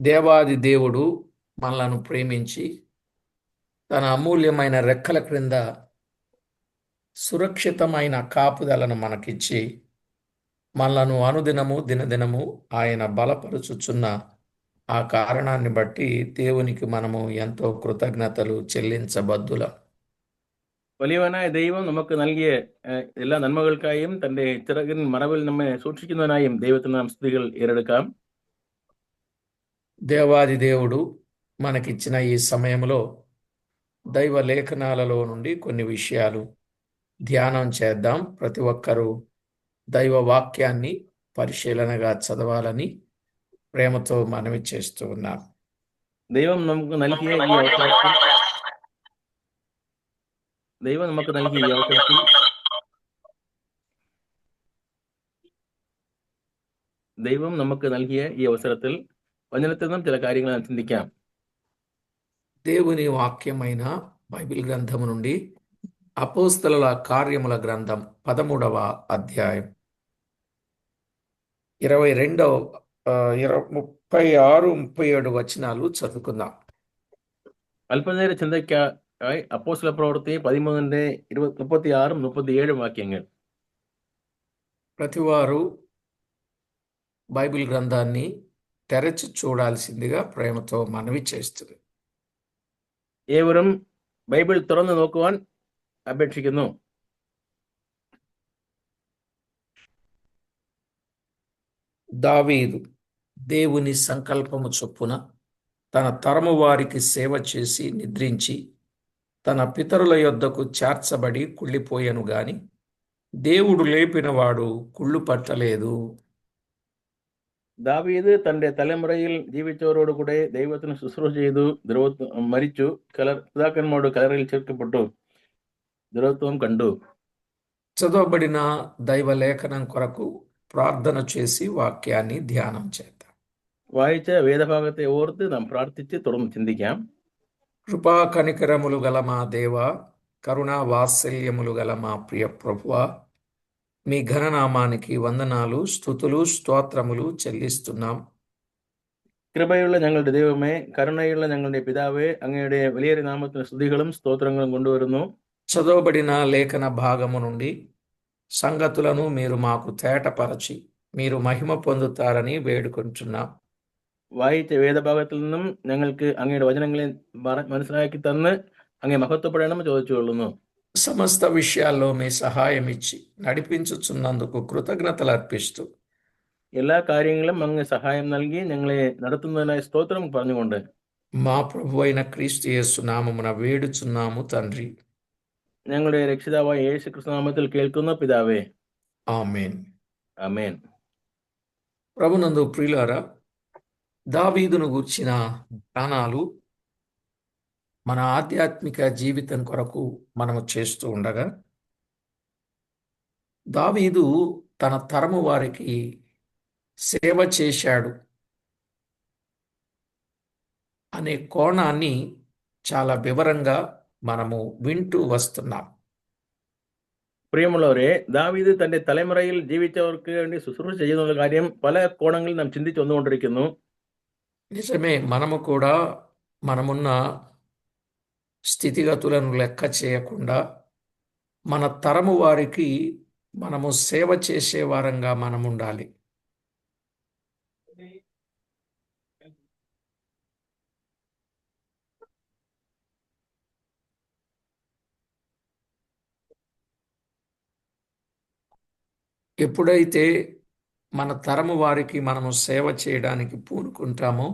దేవాది దేవుడు మనలను ప్రేమించి తన అమూల్యమైన రెక్కల క్రింద సురక్షితమైన కాపుదలను మనకిచ్చి మనలను అనుదినము దినదినము ఆయన బలపరుచుచున్న ఆ కారణాన్ని బట్టి దేవునికి మనము ఎంతో కృతజ్ఞతలు చెల్లించబద్దులం വലിയവനായ ദൈവം നമുക്ക് നൽകിയ ഏഹ്, എല്ലാ നന്മകൾക്കായും തന്റെ ചിറകിൻ മറവിൽ നമ്മെ സൂക്ഷിക്കുന്നതിനായും ദൈവത്തിന് നാം സ്തുതികൾ ഏറെടുക്കാം దేవాది దేవుడు మనకిచ్చిన ఈ సమయంలో దైవ లేఖనాలలో నుండి కొన్ని విషయాలు ధ్యానం చేద్దాం ప్రతి ఒక్కరూ దైవ వాక్యాన్ని పరిశీలనగా చదవాలని ప్రేమతో మనవి చేస్తూ ఉన్నాం ദൈവം നമുക്ക് നൽകിയ ഈ അവസരത്തിൽ ദൈവം നമുക്ക് നൽകിയ ഈ അവസരത്തിൽ ദൈവം നമുക്ക് നൽകിയ ഈ അവസരത്തിൽ വചനത്തിൽ നിന്നും ചില കാര്യങ്ങൾ നാം ചിന്തിക്കാം దేవుని వాక్యమైన బైబిల్ గ్రంథము నుండి అపోస్తలుల కార్యముల గ్రంథం పదమూడవ అధ్యాయం ఇరవై రెండవ ఆ, ఇరవై ముప్పై ఆరు ముప్పై ఏడు వచనాలు చదువుకుందాం അല്പനേര ചിന്തയ്ക്കായി അപ്പോസ്തല പ്രവൃത്തി പതിമൂന്നിന്റെ ഇരുപത് മുപ്പത്തി ആറും മുപ്പത്തി ഏഴും വാക്യങ്ങൾ ప్రతివారు బైబిల్ గ్రంథాన్ని తెరచి చూడాల్సిందిగా ప్రేమతో మనవి చేస్తుంది ഏവരും ബൈബിൾ തുറന്നു നോക്കുവാൻ അപേക്ഷിക്കുന്നു దావీదు దేవుని సంకల్పము చొప్పున తన తరము వారికి సేవ చేసి నిద్రించి తన పితరుల యొద్దకు చేర్చబడి కుళ్ళిపోయెను గాని దేవుడు లేపినవాడు కుళ్ళు పట్టలేదు ദാവീദ് തന്റെ തലമുറയിൽ ജീവിച്ചവരോട് കൂടെ ദൈവത്തിന് ശുശ്രൂഷ ചെയ്തു ദ്രവത്വം മരിച്ചു കലർ പിതാക്കന്മാരോട് കലറിൽ ചേർക്കപ്പെട്ടു ദ്രവത്വം കണ്ടു చదవబడిన దైవ లేఖనం కొరకు ప్రార్థన చేసి వాక్యాన్ని ధ్యానం చేద్దాం വായിച്ച വേദഭാഗത്തെ ഓർത്ത് നാം പ്രാർത്ഥിച്ച് തുടർന്ന് ചിന്തിക്കാം కృపా కనికరములు గల మా దేవ కరుణా వాత్సల్యములు గల మా ప్రియ ప్రభువా మీ ఘననామానికి వందనాలు స్థుతులు స్తోత్రములు చెల్లిస్తున్నాం കൃപയുള്ള ഞങ്ങളുടെ ദൈവമേ കരുണയുള്ള ഞങ്ങളുടെ പിതാവേ അങ്ങയുടെ വലിയ നാമത്തിന് സ്തുതികളും സ്തോത്രങ്ങളും കൊണ്ടുവരുന്നു చదవబడిన లేఖన భాగము నుండి సంగతులను మీరు మాకు తేటపరచి మీరు మహిమ పొందుతారని వేడుకుంటున్నాం വായിച്ച വേദഭാഗത്തിൽ നിന്നും ഞങ്ങൾക്ക് അങ്ങയുടെ വചനങ്ങളെ പറ- മനസ്സിലാക്കി തന്ന് അങ്ങേ മഹത്വപ്പെടണം ചോദിച്ചു കൊള്ളുന്നു సమస్త విషయాల్లో మీ సహాయం ఇచ్చి నడిపించుచున్నందుకు కృతజ్ఞతలు అర్పిస్తూ എല്ലാ കാര്യങ്ങളും അങ്ങ് സഹായം നൽകി ഞങ്ങളെ നടത്തുന്നതിനായി സ്തോത്രം പറഞ്ഞുകൊണ്ട് మా ప్రభు అయిన క్రీస్తు యేసు నామమున వేడుచున్నాము తండ్రి ഞങ്ങളുടെ രക്ഷിതാവായ യേശു കൃഷ്ണനാമത്തിൽ കേൾക്കുന്ന പിതാവേ ఆమెన్ അമേൻ ప్రభునందు ప్రియులారా దావీదును గూర్చిన ధ్యానాలు మన ఆధ్యాత్మిక జీవితం కొరకు మనము చేస్తూ ఉండగా దావీదు తన తరము వారికి సేవ చేశాడు అనే కోణాన్ని చాలా వివరంగా మనము వింటూ వస్తున్నాం പ്രിയമുള്ളവരെ ദാവീദ് തന്റെ തലമുറയിൽ ജീവിച്ചവർക്ക് വേണ്ടി ശുശ്രൂഷ ചെയ്യുന്ന കാര്യം പല കോണങ്ങളിൽ നാം ചിന്തിച്ചു വന്നുകൊണ്ടിരിക്കുന്നു నిజమే మనము కూడా మనమున్న స్థితిగతులను లెక్క చేయకుండా మన తరము వారికి మనము సేవ చేసే వారంగా మనం ఉండాలి. ఎప్పుడైతే మన తరము వారికి మనము సేవ చేయడానికి పూనుకుంటామో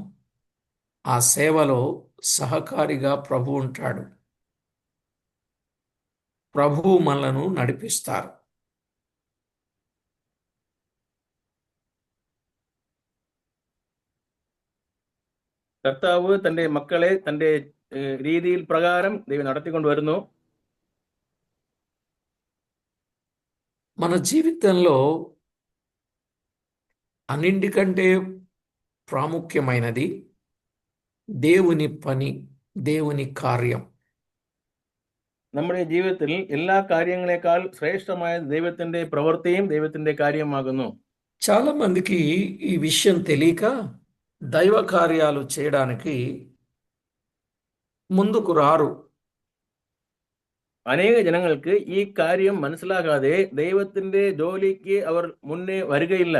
ఆ సేవలో సహకారిగా ప్రభు ఉంటాడు ప్రభువు మనలను నడిపిస్తారు കർത്താവ് തന്റെ മക്കളെ തന്റെ ഏഹ്, രീതിയിൽ പ്രകാരം ദൈവം നടത്തിക്കൊണ്ടുവരുന്നു మన జీవితంలో అన్నింటికంటే ప్రాముఖ్యమైనది దేవుని పని దేవుని కార్యం നമ്മുടെ ജീവിതത്തിൽ എല്ലാ കാര്യങ്ങളെക്കാൾ ശ്രേഷ്ഠമായ ദൈവത്തിന്റെ പ്രവൃത്തിയും ദൈവത്തിന്റെ കാര്യമാകുന്നു చాలా మందికి ఈ విషయం తెలియక దైవ కార్యాలు చేయడానికి ముందుకు రారు അനേക ജനങ്ങൾക്ക് ഈ കാര്യം മനസ്സിലാകാതെ ദൈവത്തിന്റെ ജോലിക്ക് അവർ മുന്നേ വരികയില്ല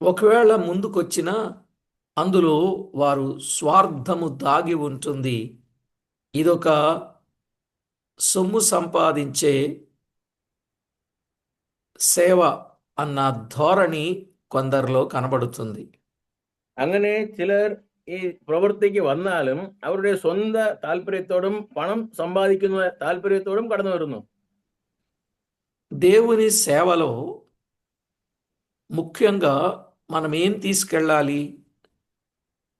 ఒకవేళ ముందుకొచ్చినా అందులో వారు స్వార్థము దాగి ఉంటుంది ఇదొక సొమ్ము సంపాదించే సేవ అన్న ధోరణి కొందరిలో కనబడుతుంది അങ്ങനെ ചിലർ ഈ പ്രവൃത്തിക്ക് വന്നാലും അവരുടെ സ്വന്തം താല്പര്യത്തോടും പണം സമ്പാദിക്കുന്ന താല്പര്യത്തോടും കടന്നു വരുന്നു దేవుని సేవలో ముఖ్యంగా మనం ఏం తీసుకెళ్ళాలి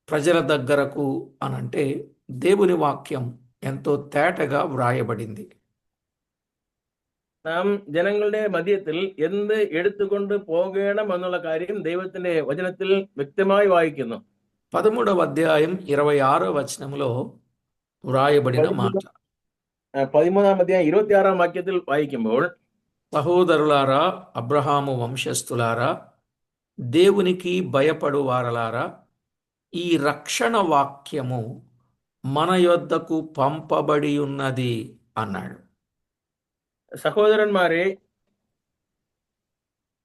ప్రజల దగ్గరకు అనంటే దేవుని వాక్యం ఎంతో తేటగా వ్రాయబడింది നാം ജനങ്ങളുടെ മധ്യത്തിൽ എന്ത് എടുത്തുകൊണ്ട് പോകണം എന്നുള്ള കാര്യം ദൈവത്തിന്റെ വചനത്തിൽ വ്യക്തമായി വായിക്കുന്നു పదమూడవ అధ్యాయం ఇరవై ఆరో వచనంలో వ్రాయబడిన మాట ആ, പതിമൂന്നാം അധ്യായം ഇരുപത്തിയാറാം വാക്യത്തിൽ വായിക്കുമ്പോൾ సహోదరులారా అబ్రహాము వంశస్థులారా దేవునికి భయపడువారలారా ఈ రక్షణ వాక్యము మన యొద్దకు పంపబడి ఉన్నది అన్నాడు സഹോദരന്മാരെ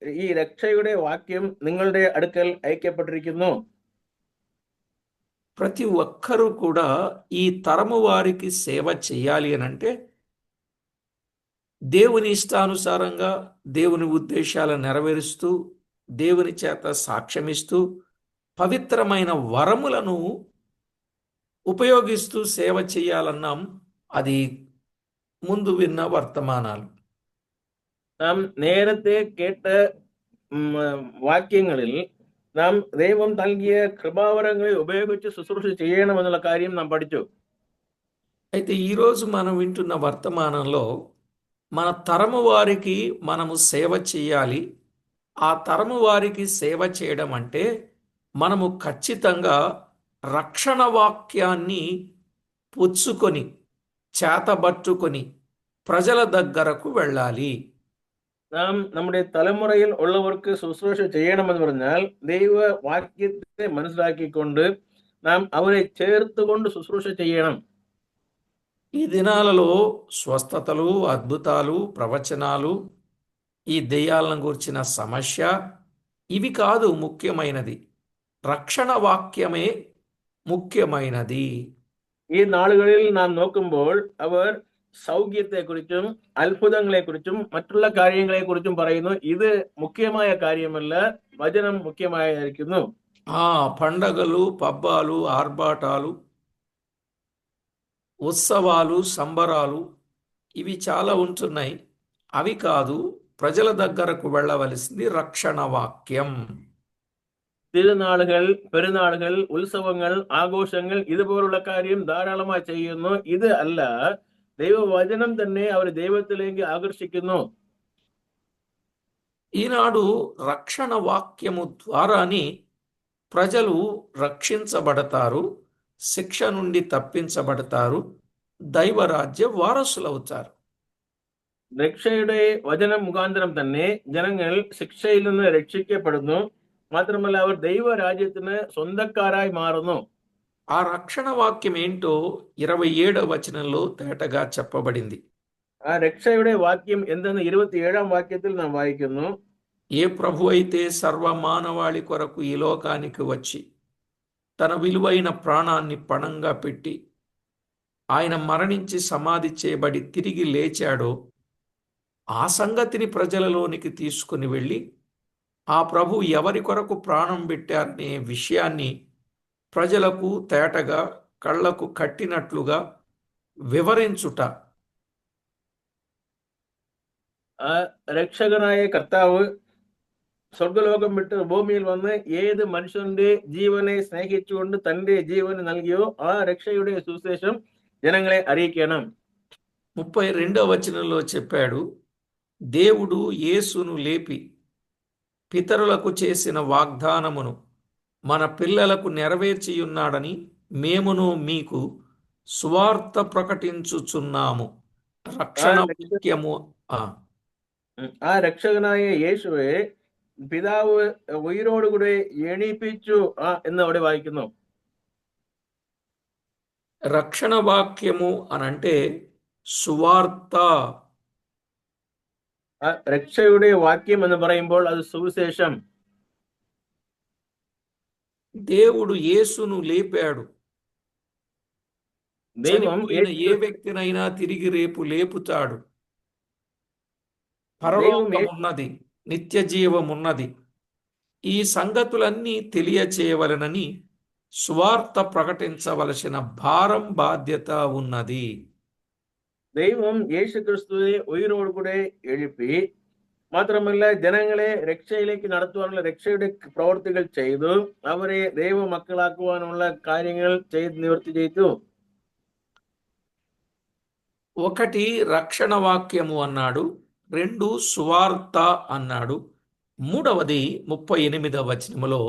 ഈ രക്ഷയുടെ വാക്യം നിങ്ങളുടെ അടുക്കൽ അയക്കപ്പെട്ടിരിക്കുന്നു ప్రతి ఒక్కరూ కూడా ఈ తరము వారికి సేవ చేయాలి అని అంటే దేవుని ఇష్టానుసారంగా దేవుని ఉద్దేశాలను నెరవేరుస్తూ దేవుని చేత సాక్ష్యమిస్తూ పవిత్రమైన వరములను ఉపయోగిస్తూ సేవ చేయాలన్నాం అది ముందు విన్న వర్తమానాలు നാം നേരത്തെ കേട്ട ഉം, വാക്യങ്ങളിൽ നാം ദൈവം നൽകിയ കൃപാവരങ്ങളെ ഉപയോഗിച്ച് ശുശ്രൂഷ ചെയ്യണമെന്നുള്ള കാര്യം നാം പഠിച്ചു అయితే ఈరోజు మనం వింటున్న వర్తమానంలో మన తరము వారికి మనము సేవ చేయాలి ఆ తరము వారికి సేవ చేయడం అంటే మనము ఖచ్చితంగా రక్షణ వాక్యాన్ని పుచ్చుకొని చేతబట్టుకొని ప్రజల దగ్గరకు వెళ్ళాలి നാം നമ്മുടെ തലമുറയിൽ ഉള്ളവർക്ക് ശുശ്രൂഷ ചെയ്യണമെന്ന് പറഞ്ഞാൽ ദൈവ വാക്യത്തെ മനസ്സിലാക്കിക്കൊണ്ട് നാം അവരെ ചേർത്തുകൊണ്ട് ശുശ്രൂഷ ചെയ്യണം ఈ దినాలలో స్వస్థతలు అద్భుతాలు ప్రవచనాలు ఈ దెయ్యాలను గురించిన సమస్య ఇవి కాదు ముఖ్యమైనది రక్షణ వాక్యమే ముఖ్యమైనది ഈ നാളുകളിൽ നാം നോക്കുമ്പോൾ അവർ സൗഖ്യത്തെക്കുറിച്ചും അത്ഭുതങ്ങളെക്കുറിച്ചും മറ്റുള്ള കാര്യങ്ങളെക്കുറിച്ചും പറയുന്നു ഇത് മുഖ്യമായ കാര്യമല്ല വചനം മുഖ്യമായിരിക്കുന്നു ఆ పండగలు పబ్బాలు ఆర్భాటాలు ఉత్సవాలు సంబరాలు ఇవి చాలా ఉంటున్నాయి అవి కాదు ప్రజల దగ్గరకు వెళ్ళవలసింది రక్షణ వాక్యం തിരുനാളുകൾ പെരുന്നാളുകൾ ഉത്സവങ്ങൾ ആഘോഷങ്ങൾ ഇതുപോലുള്ള കാര്യം ധാരാളമായി ചെയ്യുന്നു ഇത് അല്ല ദൈവവചനം തന്നെ അവർ ദൈവത്തിലേക്ക് ആകർഷിക്കുന്നു ఈనాడు రక్షణ వాక్యము ద్వారానే ప్రజలు రక్షించబడతారు శిక్ష నుండి తప్పించబడతారు దైవరాజ్య వారసులవుతారు രക്ഷയുടെ വചനം മുഖാന്തരം തന്നെ ജനങ്ങൾ ശിക്ഷയിൽ നിന്ന് രക്ഷിക്കപ്പെടുന്നു മാത്രമല്ല അവർ ദൈവരാജ്യത്തിന് സ്വന്തക്കാരായി മാറുന്നു ఆ రక్షణ వాక్యం ఏంటో ఇరవై ఏడవ వచనంలో తేటగా చెప్పబడింది ആ രക്ഷയുടെ വാക്യം എന്തെന്ന് ഇരുപത്തിയേഴാം വാക്യത്തിൽ നാം വായിക്കുന്നു ఏ ప్రభు అయితే సర్వ మానవాళి కొరకు ఈ లోకానికి వచ్చి తన విలువైన ప్రాణాన్ని పణంగా పెట్టి ఆయన మరణించి సమాధి చేయబడి తిరిగి లేచాడో ఆ సంగతిని ప్రజలలోనికి తీసుకుని వెళ్ళి ఆ ప్రభు ఎవరి కొరకు ప్రాణం పెట్టారనే విషయాన్ని ప్రజలకు తేటగా కళ్ళకు కట్టినట్లుగా వివరించుట ആ രക്ഷകനായ കർത്താവ് സ്വർഗലോകം വിട്ട് ഭൂമിയിൽ വന്ന് ഏത് മനുഷ്യന്റെ ജീവനെ സ്നേഹിച്ചുകൊണ്ട് തന്റെ ജീവന് നൽകിയോ ആ രക്ഷയുടെ സുവിശേഷം ജനങ്ങളെ അറിയിക്കണം ముప్పై రెండవ వచనంలో చెప్పాడు దేవుడు యేసును లేపి పితరులకు చేసిన వాగ్దానమును మన పిల్లలకు నెరవేర్చియున్నాడని మేమును మీకు సువార్త ప్రకటించుచున్నాము రక్షణ వాక్యము ఆ, ആ രക്ഷകനായ യേശുവെ പിതാവ് ഉയരോടുകൂടെ എണീപ്പിച്ചു ആ എന്ന് അവിടെ വായിക്കുന്നു రక్షణ వాక్యము అనంటే సువార్త ആ രക്ഷയുടെ വാക്യം എന്ന് പറയുമ്പോൾ അത് സുവിശേഷം దేవుడు యేసును లేపాడు ദൈവം చనిపోయిన ఏ യേശു- వ్యక్తినైనా తిరిగి రేపు లేపుతాడు దైవం పరలోకం యేసు- ఉన్నది నిత్య జీవం ఉన్నది ఈ సంగతులన్నీ తెలియచేయవలనని సువార్త ప్రకటించవలసిన భారం బాధ్యత ఉన్నది ദൈവം യേശു ക്രിസ്തുവെ ഉയരോട് കൂടെ എഴുപ്പി മാത്രമല്ല ജനങ്ങളെ രക്ഷയിലേക്ക് നടത്തുവാനുള്ള രക്ഷയുടെ പ്രവർത്തികൾ ചെയ്തു അവരെ ദൈവ മക്കളാക്കുവാനുള്ള കാര്യങ്ങൾ ചെയ്ത് നിവർത്തി ചെയ്തു ఒకటి రక్షణ వాక్యము అన్నాడు రెండు సువార్త అన్నాడు మూడవది ముప్పై ఎనిమిదవ వచనములో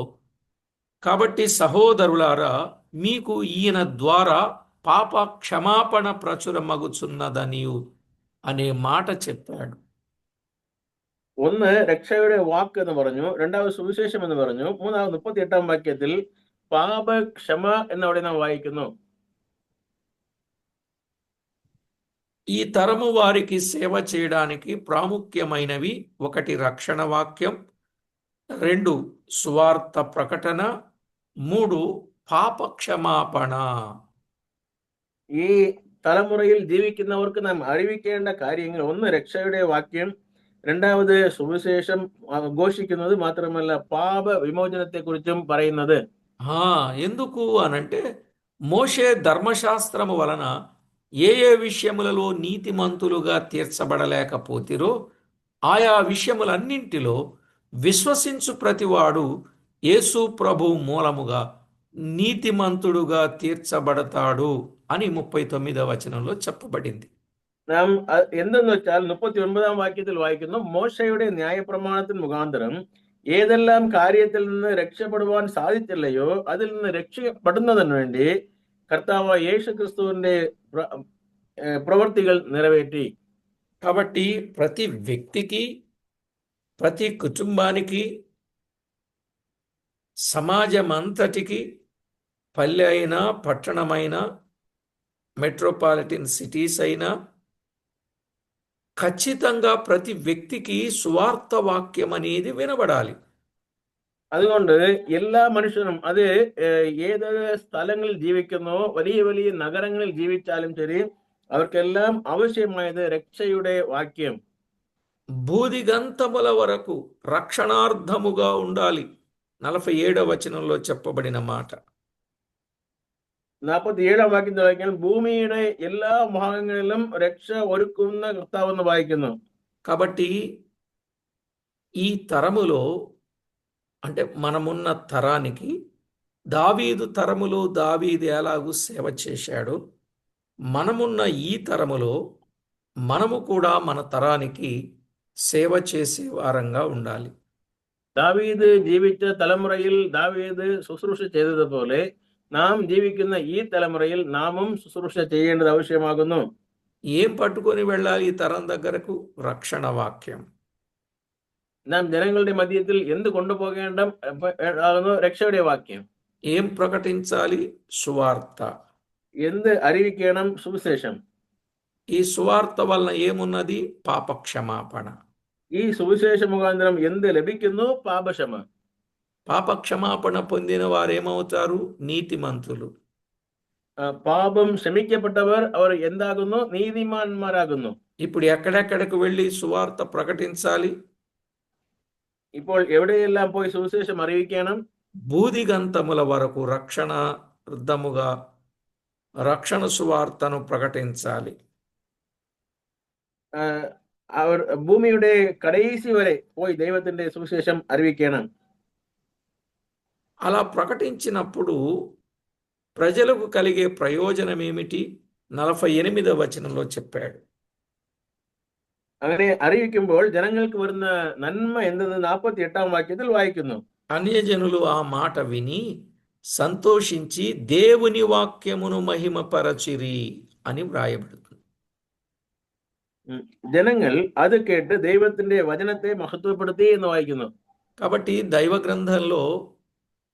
కాబట్టి సహోదరులారా మీకు ఈయన ద్వారా పాప క్షమాపణ ప్రచురమగుచున్నదనియు అనే మాట చెప్పాడు ഒന്ന് രക്ഷയുടെ വാക്ക് എന്ന് പറഞ്ഞു രണ്ടാമത് സുവിശേഷം എന്ന് പറഞ്ഞു മൂന്നാമത് മുപ്പത്തി എട്ടാം വാക്യത്തിൽ പാപക്ഷമ എന്നവിടെ നാം വായിക്കുന്നു ఈ తరము వారికి సేవ చేయడానికి ప్రాముఖ్యమైనవి ఒకటి రక్షణ వాక్యం రెండు సువార్త ప్రకటన మూడు పాప క్షమాపణ ഈ തലമുറയിൽ ജീവിക്കുന്നവർക്ക് നാം അറിയിക്കേണ്ട കാര്യങ്ങൾ ഒന്ന് രക്ഷയുടെ വാക്യം രണ്ടാമത് സുവിശേഷം ആ, ഘോഷിക്കുന്നത് മാത്രമല്ല പാപ വിമോചനത്തെ കുറിച്ചും പറയുന്നത് ఆ, ఎందుకు అనంటే మోషే ధర్మశాస్త్రము వలన ఏ ఏ విషయములలో నీతిమంతులుగా తీర్చబడలేకపోతిరో ఆయా విషయములన్నింటిలో విశ్వసించు ప్రతివాడు యేసు ప్రభు మూలముగా నీతిమంతుడుగా తీర్చబడతాడు అని ముప్పై తొమ్మిదవ వచనంలో చెప్పబడింది നാം അ- എന്തെന്ന് വെച്ചാൽ മുപ്പത്തി ഒൻപതാം വാക്യത്തിൽ വായിക്കുന്നു മോശയുടെ ന്യായപ്രമാണത്തിന് മുഖാന്തരം ഏതെല്ലാം കാര്യത്തിൽ നിന്ന് രക്ഷപ്പെടുവാൻ സാധിച്ചില്ലയോ അതിൽ നിന്ന് രക്ഷപ്പെടുന്നതിന് വേണ്ടി കർത്താവ് യേശു ക്രിസ്തുവിന്റെ പ്ര- ഏർ പ്രവൃത്തികൾ നിറവേറ്റി కాబట్టి ప్రతి వ్యక్తికి ప్రతి కుటుంబానికి సమాజమంతటికి పల్లె అయినా పట్టణమైనా మెట్రోపాలిటన్ సిటీస్ అయినా ఖచ్చితంగా ప్రతి వ్యక్తికి సువార్త వాక్యం అనేది వినబడాలి അതുകൊണ്ട് എല്ലാ മനുഷ്യനും അത് ഏർ ഏത് സ്ഥലങ്ങളിൽ ജീവിക്കുന്നോ വലിയ വലിയ നഗരങ്ങളിൽ ജീവിച്ചാലും ശരി അവർക്കെല്ലാം ആവശ്യമായത് രക്ഷയുടെ വാക്യം బూదిగంతముల వరకు రక్షణార్థముగా ఉండాలి నలభై ఏడవ వచనంలో చెప్పబడిన మాట നാൽപ്പത്തി ഏഴാം വാക്യത്തിൽ വായിക്കാൻ ഭൂമിയുടെ എല്ലാ ഭാഗങ്ങളിലും രക്ഷ ഒരുക്കുന്ന കർത്താവ് എന്ന് വായിക്കുന്നു కాబట్టి ఈ తరములో అంటే మనమున్న తరానికి దావీదు తరములో దావీదు ఎలాగూ సేవ చేశాడో మనమున్న ఈ తరములో మనము కూడా మన తరానికి సేవ చేసే వారంగా ఉండాలి ദാവീദ് ജീവിച്ച തലമുറയിൽ ദാവീദ് ശുശ്രൂഷ ചെയ്തതുപോലെ നാം ജീവിക്കുന്ന ഈ തലമുറയിൽ നാമും ശുശ്രൂഷ ചെയ്യേണ്ടത് ആവശ്യമാകുന്നു ఏం పట్టుకొని వెళ్ళాలి ఈ తరం దగ్గరకు రక్షణ వాక్యం നാം ജനങ്ങളുടെ മധ്യത്തിൽ എന്ത് കൊണ്ടുപോകേണ്ട ആകുന്നു രക്ഷയുടെ വാക്യം ఏం ప్రకటించాలి సువార్త എന്ത് അറിയിക്കണം സുവിശേഷം ఈ సువార్త వలన ఏమున్నది పాప క్షమాపణ ഈ സുവിശേഷ മുഖാന്തരം എന്ത് ലഭിക്കുന്നു പാപക്ഷമ పాప క్షమాపణ పొందిన వారేమవుతారు నీతిమంతులు ആ, പാപം ക്ഷമിക്കപ്പെട്ടവർ അവർ എന്താകുന്നു നീതിമാന്മാരാകുന്നു ఇప్పుడు ఎక్కడెక్కడికి వెళ్ళి సువార్త ప్రకటించాలి ഇപ്പോൾ എവിടെയെല്ലാം പോയി സുവിശേഷം അറിയിക്കണം బూదిగంతముల వరకు రక్షణ అర్థముగా రక్షణ సువార్తను ప్రకటించాలి ആ, അവർ ഭൂമിയുടെ കടൈസി വരെ പോയി ദൈവത്തിന്റെ സുവിശേഷം അറിയിക്കണം అలా ప్రకటించినప్పుడు ప్రజలకు కలిగే ప్రయోజనం ఏమిటి నలభై ఎనిమిదవ వచనంలో చెప్పాడు അങ്ങനെ അറിയിക്കുമ്പോൾ ജനങ്ങൾക്ക് വരുന്ന നന്മ എന്തെന്ന് നാൽപ്പത്തി എട്ടാം വാക്യത്തിൽ വായിക്കുന്നു అన్యజనులు ఆ మాట విని సంతోషించి దేవుని వాక్యమును మహిమపరచిరి అని వ్రాయబడుతుంది ഉം. ജനങ്ങൾ അത് കേട്ട് ദൈവത്തിന്റെ വചനത്തെ മഹത്വപ്പെടുത്തി എന്ന് വായിക്കുന്നു కాబట్టి దైవ గ్రంథంలో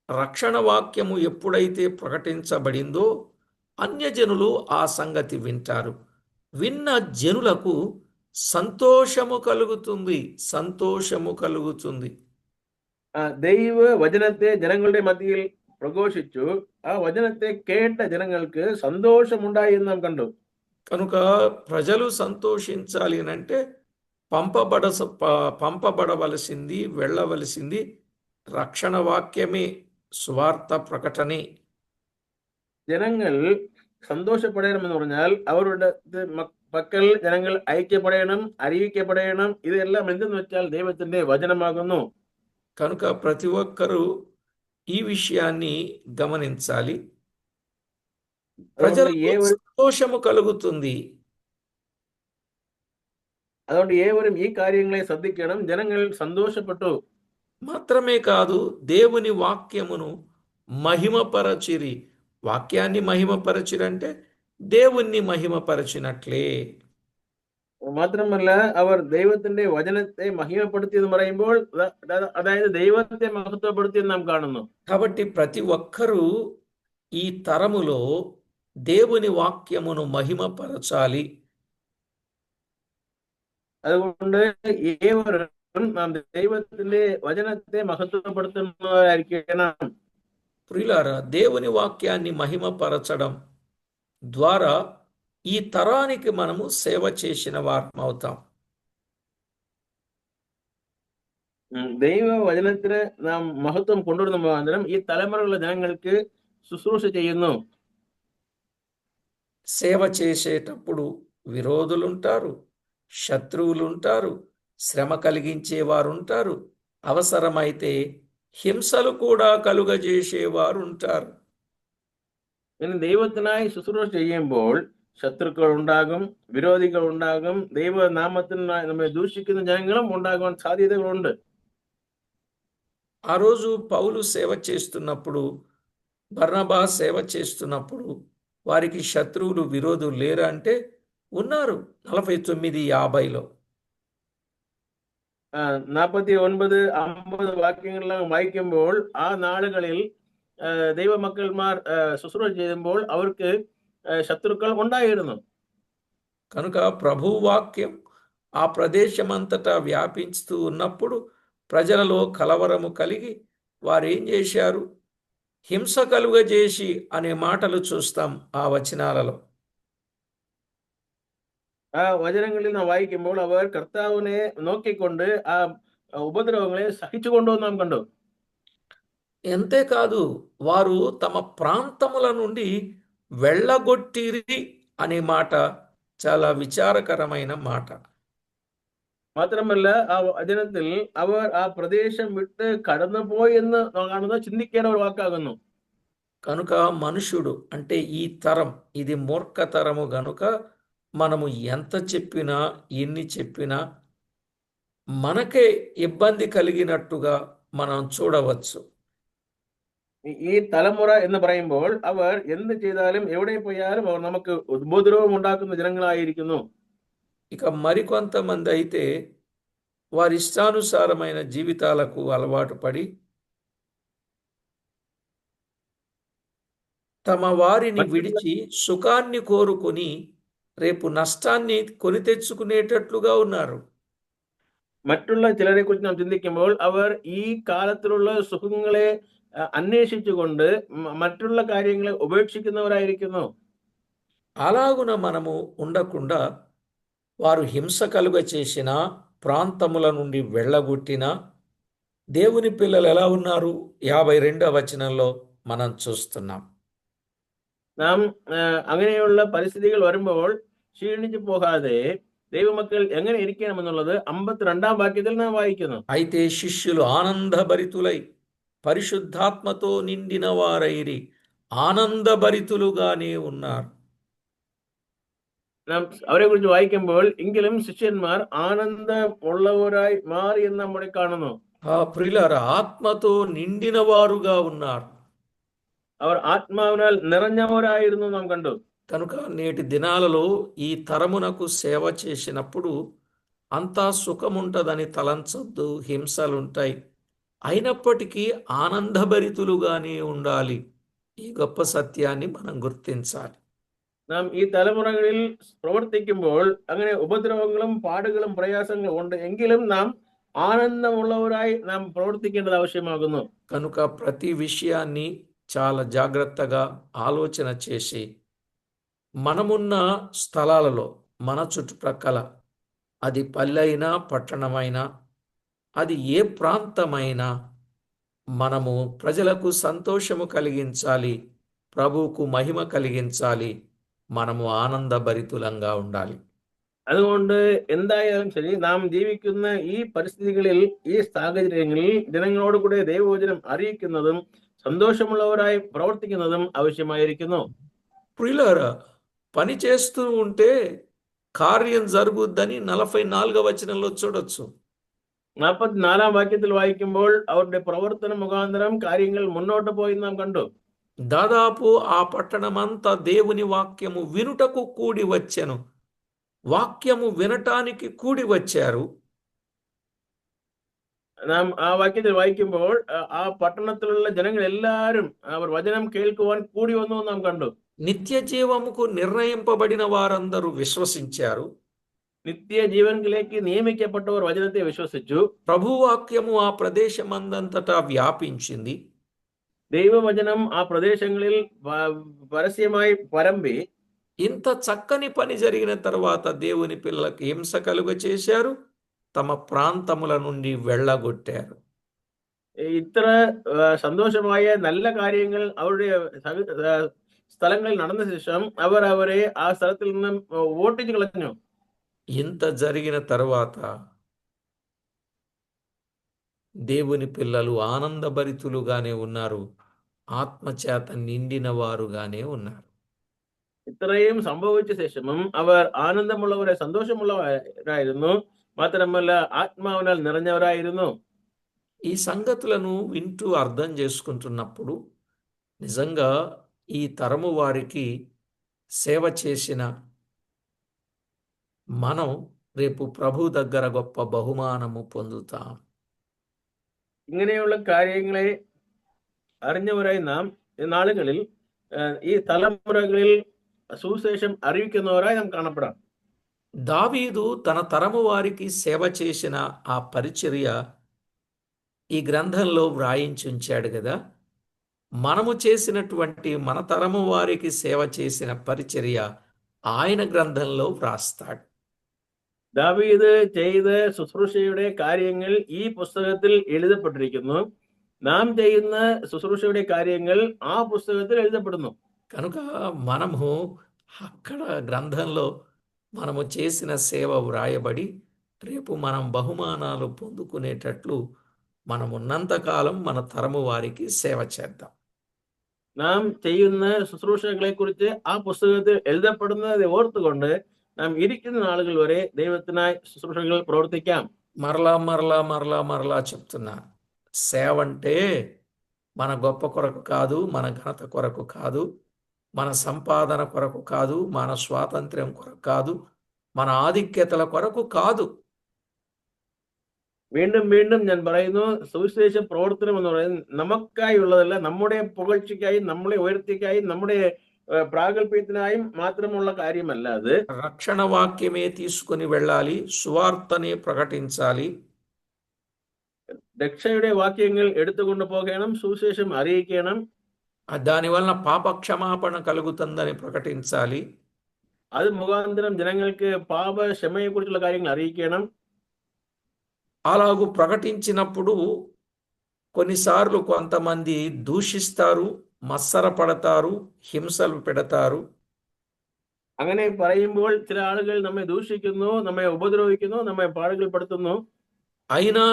రక్షణ వాక్యము ఎప్పుడైతే ప్రకటించబడిందో అన్యజనులు ఆ సంగతి వింటారు విన్న జనులకు సంతోషము కలుగుతుంది సంతోషము కలుగుతుంది ആ, ദൈവ വചനത്തെ ജനങ്ങളുടെ മധ്യയിൽ പ്രഘോഷിച്ചു ആ വചനത്തെ കേട്ട ജനങ്ങൾക്ക് സന്തോഷമുണ്ടായി എന്ന് നാം കണ്ടു కనుక ప్రజలు సంతోషించాలి అని అంటే పంపబడ ప- పంపబడవలసింది వెళ్ళవలసింది రక్షణ వాక్యమే సువార్త ప్రకటనే ജനങ്ങൾ സന്തോഷപ്പെടണം എന്ന് പറഞ്ഞാൽ അവരുടെ ഇത് മ- പക്കൽ ജനങ്ങൾ ഐക്യപ്പെടണം അറിയിക്കപ്പെടണം ഇതെല്ലാം എന്തെന്ന് വെച്ചാൽ ദൈവത്തിന്റെ വചനമാകുന്നു కనుక ప్రతి ఒక్కరూ ఈ విషయాన్ని గమనించాలి അതുകൊണ്ട് ప్రజలకు ഏവരും సంతోషము కలుగుతుంది അതുകൊണ്ട് ഏവരും ഈ കാര്യങ്ങളെ ശ്രദ്ധിക്കണം ജനങ്ങൾ സന്തോഷപ്പെട്ടു మాత్రమే కాదు దేవుని వాక్యమును మహిమపరచిరి వాక్యాన్ని మహిమపరచిరంటే దేవుణ్ణి మహిమపరచినట్లే മാത്രമല്ല അവർ ദൈവത്തിന്റെ വചനത്തെ മഹിമപ്പെടുത്തി എന്ന് പറയുമ്പോൾ അത- അത- അതായത് ദൈവത്തെ മഹത്വപ്പെടുത്തി എന്ന് നാം കാണുന്നു కాబట్టి ప్రతి ఒక్కరూ ఈ తరములో దేవుని వాక్యమును మహిమపరచాలి അതുകൊണ്ട് ഏവരും നാം ദൈവത്തിന്റെ വചനത്തെ മഹത്വപ്പെടുത്തുന്നവരായിരിക്കണം ప్రియులారా దేవుని వాక్యాన్ని మహిమపరచడం ద్వారా ఈ తరానికి మనము సేవ చేసిన వారం అవుతాం ഉം, ദൈവ വചനത്തിന് നാം മഹത്വം കൊണ്ടുവരുന്ന മുഖാന്തരം ഈ തലമുറയുള്ള ജനങ്ങൾക്ക് ശുശ്രൂഷ ചെയ്യുന്നു సేవ చేసేటప్పుడు విరోధులుంటారు శత్రువులుంటారు శ్రమ కలిగించేవారు ఉంటారు అవసరమైతే హింసలు కూడా కలుగజేసేవారు ఉంటారు ഇനി ദൈവത്തിനായി ശുശ്രൂഷ ചെയ്യുമ്പോൾ ശത്രുക്കൾ ഉണ്ടാകും വിരോധികൾ ഉണ്ടാകും ദൈവനാമത്തിനായി നമ്മെ ദൂഷിക്കുന്ന ജനങ്ങളും ഉണ്ടാകുവാൻ സാധ്യതകളുണ്ട് ఆ రోజు పౌలు సేవ చేస్తున్నప్పుడు బర్నబా సేవ చేస్తున్నప్పుడు వారికి శత్రువులు విరోధులు లేరా అంటే ఉన్నారు నలభై తొమ్మిది యాభైలో നാൽപ്പത്തി ഒൻപത് അമ്പത് വാക്യങ്ങളെല്ലാം വായിക്കുമ്പോൾ ആ നാളുകളിൽ ആ, ദൈവമക്കൾമാർ ആ, ശുശ്രൂഷ ചെയ്യുമ്പോൾ അവർക്ക് ആ, ശത്രുക്കൾ ഉണ്ടായിരുന്നു కనుక ప్రభు వాక్యం ఆ ప్రదేశమంతటా వ్యాపించుతూ ఉన్నప్పుడు ప్రజలలో కలవరము కలిగి వారు ఏం చేశారు హింస కలుగజేసి అనే మాటలు చూస్తాం ఆ వచనాలలో ആ വചനങ്ങളിൽ നാം വായിക്കുമ്പോൾ അവർ കർത്താവിനെ നോക്കിക്കൊണ്ട് ആ ഉപദ്രവങ്ങളെ സഹിച്ചുകൊണ്ടു നാം കണ്ടു అంతేకాదు వారు తమ ప్రాంతముల నుండి వెళ్ళగొట్టిరి అనే మాట చాలా విచారకరమైన మాట മാത്രമല്ല ആ വചനത്തിൽ അവർ ആ പ്രദേശം വിട്ട് കടന്നുപോയി എന്ന് നാം കാണുന്നത് ചിന്തിക്കേണ്ട ഒരു വാക്കാകുന്നു కనుక మనుషుడు అంటే ఈ తరం ఇది మూర్ఖతరము గనుక మనము ఎంత చెప్పినా ఎన్ని చెప్పినా మనకే ఇబ్బంది కలిగినట్టుగా మనం చూడవచ్చు ഈ- ഈ തലമുറ എന്ന് പറയുമ്പോൾ അവർ എന്ത് ചെയ്താലും എവിടെ പോയാലും അവർ നമുക്ക് ഉപദ്രവം ഉണ്ടാക്കുന്ന ജനങ്ങളായിരിക്കുന്നു ఇక మరికొంతమంది అయితే వారి ఇష్టానుసారమైన జీవితాలకు అలవాటు పడి తమ వారిని విడిచి సుఖాన్ని కోరుకొని రేపు నష్టాన్ని కొని తెచ్చుకునేటట్లుగా ఉన్నారు മറ്റുള്ള ചിലരെ കുറിച്ച് നാം ചിന്തിക്കുമ്പോൾ അവർ ഈ കാലത്തിലുള്ള സുഖങ്ങളെ ആ, അന്വേഷിച്ചുകൊണ്ട് മ- മറ്റുള്ള കാര്യങ്ങളെ ഉപേക്ഷിക്കുന്നവരായിരിക്കുന്നു అలాగున మనము ఉండకుండా వారు హింస కలుగ చేసిన ప్రాంతముల నుండి వెళ్ళగొట్టిన దేవుని పిల్లలు ఎలా ఉన్నారు యాభై రెండవ వచనంలో మనం చూస్తున్నాం നാം ആ, അങ്ങനെയുള്ള പരിസ്ഥിതികൾ വരുമ്പോൾ ക്ഷീണിച്ചു പോകാതെ ദൈവമക്കൾ എങ്ങനെ ഇരിക്കണമെന്നുള്ളത് അമ്പത്തിരണ്ടാം വാക്യത്തിൽ നാം വായിക്കുന്നു అయితే శిష్యులు ఆనందభరితులై పరిశుద్ధాత్మతో నిండిన వారైరి ఆనందభరితులుగానే ఉన్నారు നാം അവരെ കുറിച്ച് വായിക്കുമ്പോൾ എങ്കിലും ശിഷ്യന്മാർ ആനന്ദം ഉള്ളവരായി മാറി എന്ന് നമ്മുടെ കാണുന്നു ఆ ప్రియులార ఆత్మతో నిండిన వారుగా ఉన్నారు അവർ ആത്മാവിനാൽ നിറഞ്ഞവരായിരുന്നു നാം കണ്ടു కనుక నేటి దినాలలో ఈ తరమునకు సేవ చేసినప్పుడు అంతా సుఖముంటదని తలంచొద్దు హింసలుంటాయి అయినప్పటికీ ఆనందభరితులుగానే ఉండాలి ఈ గొప్ప సత్యాన్ని మనం గుర్తించాలి നാം ഈ തലമുറകളിൽ പ്രവർത്തിക്കുമ്പോൾ അങ്ങനെ ഉപദ്രവങ്ങളും പാടുകളും പ്രയാസങ്ങളും ഉണ്ട് എങ്കിലും നാം ആനന്ദമുള്ളവരായി നാം പ്രവർത്തിക്കേണ്ടത് ആവശ്യമാകുന്നു కనుక ప్రతి విషయాన్ని చాలా జాగ్రత్తగా ఆలోచన చేసి మనమున్న స్థలాలలో మన చుట్టుప్రక్కల అది పల్లె అయినా పట్టణమైనా అది ఏ ప్రాంతమైనా మనము ప్రజలకు సంతోషము కలిగించాలి ప్రభువుకు మహిమ కలిగించాలి మనము ఆనందభరితులంగా ఉండాలి അതുകൊണ്ട് എന്തായാലും ശരി നാം ജീവിക്കുന്ന ഈ പരിസ്ഥിതികളിൽ ഈ സാഹചര്യങ്ങളിൽ ജനങ്ങളോട് കൂടെ ദൈവവചനം അറിയിക്കുന്നതും സന്തോഷമുള്ളവരായി പ്രവർത്തിക്കുന്നതും ആവശ്യമായിരിക്കുന്നു ప్రియులారా పని చేస్తూ ఉంటే కార్యం జరుగుద్దని నలభై నాలుగవ వచనంలో చూడొచ్చు നാൽപ്പത്തിനാലാം വാക്യത്തിൽ വായിക്കുമ്പോൾ അവരുടെ പ്രവർത്തന മുഖാന്തരം കാര്യങ്ങൾ മുന്നോട്ട് പോയി നാം കണ്ടു దాదాపు ఆ పట్టణమంతా దేవుని వాక్యము వినుటకు కూడి వచ్చెను వాక్యము వినటానికి కూడి వచ్చారు നാം ആ വാക്യത്തിൽ വായിക്കുമ്പോൾ ആ- ആ പട്ടണത്തിലുള്ള ജനങ്ങൾ എല്ലാവരും അവർ വചനം കേൾക്കുവാൻ കൂടി വന്നു എന്ന് നാം കണ്ടു నిత్య జీవముకు నిర్ణయింపబడిన వారందరూ విశ్వసించారు നിത്യ ജീവനിലേക്ക് നിയമിക്കപ്പെട്ടവർ വചനത്തെ വിശ്വസിച്ചു ప్రభువాక్యము ఆ ప్రదేశమందంతటా వ్యాపించింది ദൈവവചനം ആ പ്രദേശങ്ങളിൽ പ- പരസ്യമായി പരമ്പി ఇంత చక్కని పని జరిగిన తర్వాత దేవుని పిల్లలకు హింస కలుగ చేశారు తమ ప్రాంతముల నుండి వెళ్ళగొట్టారు ഇത്ര ആ, സന്തോഷമായ നല്ല കാര്യങ്ങൾ അവരുടെ സഹ- ആ, സ്ഥലങ്ങളിൽ നടന്ന ശേഷം അവർ അവരെ ആ സ്ഥലത്തിൽ നിന്നും ഓട്ടിച്ചു കളഞ്ഞു ఇంత జరిగిన తర్వాత దేవుని పిల్లలు ఆనందభరితులుగానే ఉన్నారు ఆత్మచేత నిండిన వారుగానే ఉన్నారు ഇത്രയും സംഭവിച്ച ശേഷവും അവർ ആനന്ദമുള്ളവരെ സന്തോഷമുള്ളവരായിരുന്നു മാത്രമല്ല ആത്മാവിനാൽ നിറഞ്ഞവരായിരുന്നു ఈ సంగతులను వింటూ అర్థం చేసుకుంటున్నప్పుడు నిజంగా ఈ తరము వారికి సేవ చేసిన మనం రేపు ప్రభు దగ్గర గొప్ప బహుమానము పొందుతాం ഇങ്ങനെയുള്ള കാര്യങ്ങളെ അറിഞ്ഞവരായി നാം ഈ നാളുകളിൽ ആ, ഈ തലമുറകളിൽ സുവിശേഷം അറിയിക്കുന്നവരായി നാം കാണപ്പെടാം దావీదు తన తరము వారికి సేవ చేసిన ఆ పరిచర్య ఈ గ్రంథంలో వ్రాయించి ఉంచాడు కదా మనము చేసినటువంటి మన తరము వారికి సేవ చేసిన పరిచర్య ఆయన గ్రంథంలో వ్రాస్తాడు ദാവീദ് ചെയ്ത ശുശ്രൂഷയുടെ കാര്യങ്ങൾ ഈ പുസ്തകത്തിൽ എഴുതപ്പെട്ടിരിക്കുന്നു നാം ചെയ്യുന്ന ശുശ്രൂഷയുടെ കാര്യങ്ങൾ ആ പുസ്തകത്തിൽ എഴുതപ്പെടുന്നു కనుక మనము అక్కడ గ్రంథంలో మనము చేసిన సేవ వ్రాయబడి రేపు మనం బహుమానాలు పొందుకునేటట్లు మనం ఉన్నంతకాలం మన తరము వారికి సేవ చేద్దాం നാം ചെയ്യുന്ന ശുശ്രൂഷകളെ കുറിച്ച് ആ പുസ്തകത്തിൽ എഴുതപ്പെടുന്നത് ഓർത്തുകൊണ്ട് നാം ഇരിക്കുന്ന നാളുകൾ വരെ ദൈവത്തിനായി ശുശ്രൂഷകൾ പ്രവർത്തിക്കാം మరలా మరలా మరలా మరలా చెప్తున్నా సేవ అంటే మన గొప్ప కొరకు కాదు మన ఘనత కొరకు కాదు మన సంపాదన కొరకు కాదు మన స్వాతంత్ర్యం కొరకు కాదు మన ఆధిక్యతల కొరకు కాదు വീണ്ടും വീണ്ടും ഞാൻ പറയുന്നു സുവിശേഷ പ്രവർത്തനം എന്ന് പറയുന്നത് നമുക്കായി ഉള്ളതല്ല നമ്മുടെ പുകഴ്ചയ്ക്കായി നമ്മളെ ഉയർത്തിക്കായി നമ്മുടെ ഏഹ്, പ്രാഗൽഭ്യത്തിനായും മാത്രമുള്ള കാര്യമല്ല അത് రక్షణ వాక్యమే తీసుకుని వెళ్ళాలి సువార్తనే ప్రకటించాలి രക്ഷയുടെ വാക്യങ്ങൾ എടുത്തുകൊണ്ട് പോകണം സുവിശേഷം അറിയിക്കണം ఆ దాని వలన పాప క్షమాపణ కలుగుతుందని ప్రకటించాలి അത് മുഖാന്തരം ജനങ്ങൾക്ക് പാപ ക്ഷമയെ കുറിച്ചുള്ള കാര്യങ്ങൾ അറിയിക്കണം అలాగూ ప్రకటించినప్పుడు కొన్నిసార్లు కొంతమంది దూషిస్తారు మత్సర పడతారు హింసలు పెడతారు അങ്ങനെ പറയുമ്പോൾ ചില ആളുകൾ നമ്മെ ദൂഷിക്കുന്നു നമ്മെ ഉപദ്രവിക്കുന്നു നമ്മെ പാടുകൾപ്പെടുത്തുന്നു అయినా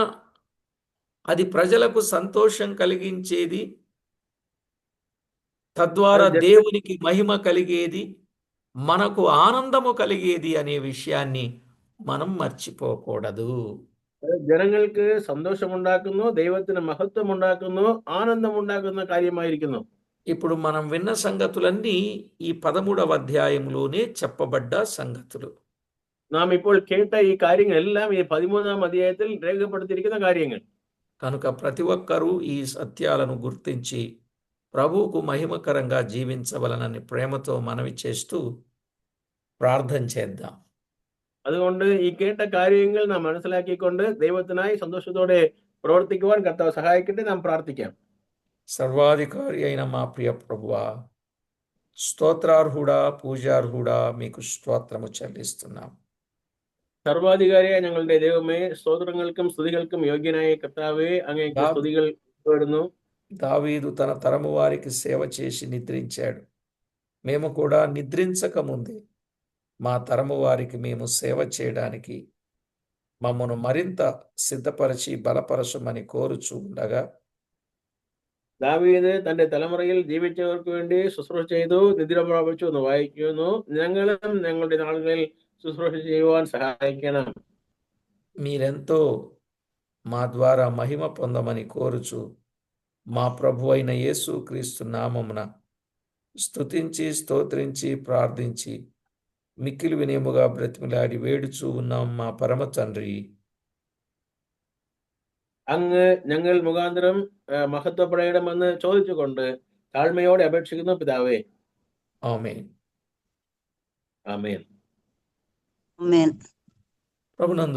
అది ప్రజలకు సంతోషం కలిగించేది తద్వారా అది జన- దేవునికి మహిమ కలిగేది మనకు ఆనందము కలిగేది అనే విషయాన్ని మనం మర్చిపోకూడదు അത് ജനങ്ങൾക്ക് സന്തോഷമുണ്ടാക്കുന്നു ദൈവത്തിന് മഹത്വം ഉണ്ടാക്കുന്നു ആനന്ദം ഉണ്ടാക്കുന്ന കാര്യമായിരിക്കുന്നു ఇప్పుడు మనం విన్న సంగతులన్నీ ఈ పదమూడవ అధ్యాయంలోనే చెప్పబడ్డ సంగతులు നാം ഇപ്പോൾ കേട്ട ഈ കാര്യങ്ങളെല്ലാം ഈ പതിമൂന്നാം അധ്യായത്തിൽ രേഖപ്പെടുത്തിയിരിക്കുന്ന കാര്യങ്ങൾ కనుక ప్రతి ఒక్కరూ ఈ సత్యాలను గుర్తించి ప్రభువుకు మహిమకరంగా జీవించవలనని ప్రేమతో మనవి చేస్తూ പ്രാർത്ഥന చేద్దాം അതുകൊണ്ട് ഈ കേട്ട കാര്യങ്ങൾ നാം മനസ്സിലാക്കിക്കൊണ്ട് ദൈവത്തിനായി സന്തോഷത്തോടെ പ്രവർത്തിക്കുവാൻ കർത്താവ് സഹായിക്കട്ടെ നാം പ്രാർത്ഥിക്കാം సర్వాధికారి అయిన మా ప్రియ ప్రభువా స్తోత్రార్హుడా పూజార్హుడా మీకు స్తోత్రము చెల్లిస్తున్నాం സർവാധികാരിയായ ഞങ്ങളുടെ ദൈവമേ സ്തോത്രങ്ങൾക്കും സ്തുതികൾക്കും യോഗ്യനായ കർത്താവേ അങ്ങേക്ക് ദാ- സ്തുതികൾ വരുന്നു దావీదు తన తరము వారికి సేవ చేసి నిద్రించాడు మేము కూడా నిద్రించక ముందే మా తరము వారికి మేము సేవ చేయడానికి మమ్మను మరింత సిద్ధపరిచి బలపరచమని కోరుచూ ఉండగా ദാവീദ് തന്റെ തലമുറയിൽ ജീവിച്ചവർക്ക് വേണ്ടി ശുശ്രൂഷ ചെയ്തു നിദ്ര പ്രാപിച്ചു എന്ന് വായിക്കുന്നു ഞങ്ങളും ഞങ്ങളുടെ നാളുകളിൽ ശുശ്രൂഷ ചെയ്യുവാൻ സഹായിക്കണം మీరెంతో మా ద్వారా మహిమ పొందమని కోరుచు మా ప్రభు అయిన యేసు క్రీస్తు నామమున స్తుతించి స్తోత్రించి ప్రార్థించి మిక్కిలి వినయముగా బ్రతిమిలాడి వేడుచూ ఉన్నాం మా పరమ తండ్రి അങ്ങ് ഞങ്ങൾ മുഖാന്തരം ആ, മഹത്വപ്പെടണമെന്ന് ചോദിച്ചുകൊണ്ട് താഴ്മയോടെ അപേക്ഷിക്കുന്നു പിതാവേ ఆమె ആമേൻ Amen. ప్రభునందు